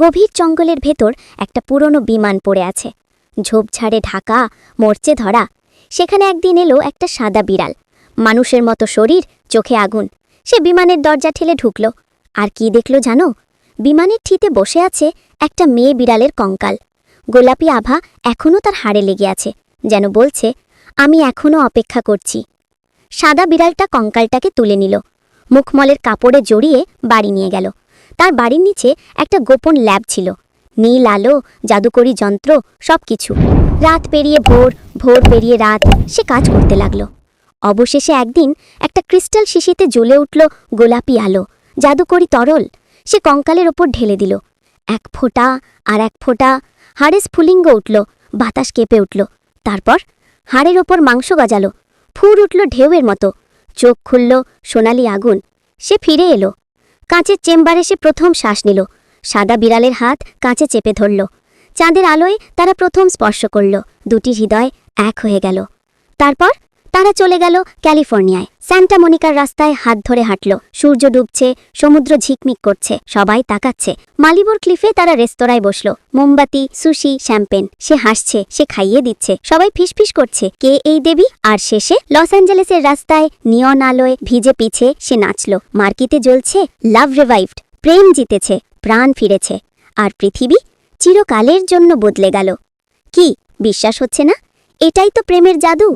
গভীর জঙ্গলের ভেতর একটা পুরনো বিমান পড়ে আছে। ঝোপঝাড়ে ঢাকা, মরচে ধরা। সেখানে একদিন এলো একটা সাদা বিড়াল। মানুষের মতো শরীর, চোখে আগুন। সে বিমানের দরজা ঠেলে ঢুকল। আর কি দেখল জানো? বিমানের ঠিতে বসে আছে একটা মেয়ে বিড়ালের কঙ্কাল। গোলাপি আভা এখনও তার হাড়ে লেগে আছে, যেন বলছে, আমি এখনও অপেক্ষা করছি। সাদা বিড়ালটা কঙ্কালটাকে তুলে নিল। মুখমলের কাপড়ে জড়িয়ে বাড়ি নিয়ে গেল। তার বাড়ির নিচে একটা গোপন ল্যাব ছিল। নীল আলো, জাদুকরি যন্ত্র সব কিছু রাত পেরিয়ে ভোর ভোর পেরিয়ে রাত, সে কাজ করতে লাগল। অবশেষে একদিন একটা ক্রিস্টাল শিশিতে জ্বলে উঠল গোলাপি আলো, জাদুকরি তরল। সে কঙ্কালের ওপর ঢেলে দিল। এক ফোঁটা আর এক ফোঁটা হাড়ে স্ফুলিঙ্গ উঠল, বাতাস কেঁপে উঠল। তারপর হাড়ের ওপর মাংস গজালো। ফুর উঠল ঢেউয়ের মতো। চোখ খুলল সোনালি আগুন। সে ফিরে এলো। কাঁচের চেম্বারে সে প্রথম শ্বাস নিল। সাদা বিড়ালের হাত কাঁচে চেপে ধরল। চাঁদের আলোয় তারা প্রথম স্পর্শ করল। দুটি হৃদয় এক হয়ে গেল। তারপর তারা চলে গেল ক্যালিফোর্নিয়ায়। স্যান্টা মনিকার রাস্তায় হাত ধরে হাঁটল। সূর্য ডুবছে, সমুদ্র ঝিকমিক করছে, সবাই তাকাচ্ছে। মালিবোর ক্লিফে তারা রেস্তোরাঁয় বসল। মোমবাতি, সুশি, শ্যাম্পেন, সে হাসছে, সে খাইয়ে দিচ্ছে, সবাই ফিসফিস করছে। কে এই দেবী? আর শেষে লস অ্যাঞ্জেলেসের রাস্তায় নিয়ন আলোয় ভিজে পিছে সে নাচল। মার্কিতে জ্বলছে লাভ রিভাইভড, প্রেম জিতেছে, প্রাণ ফিরেছে। আর পৃথিবী চিরকালের জন্য বদলে গেল। কি, বিশ্বাস হচ্ছে না? এটাই তো প্রেমের জাদু।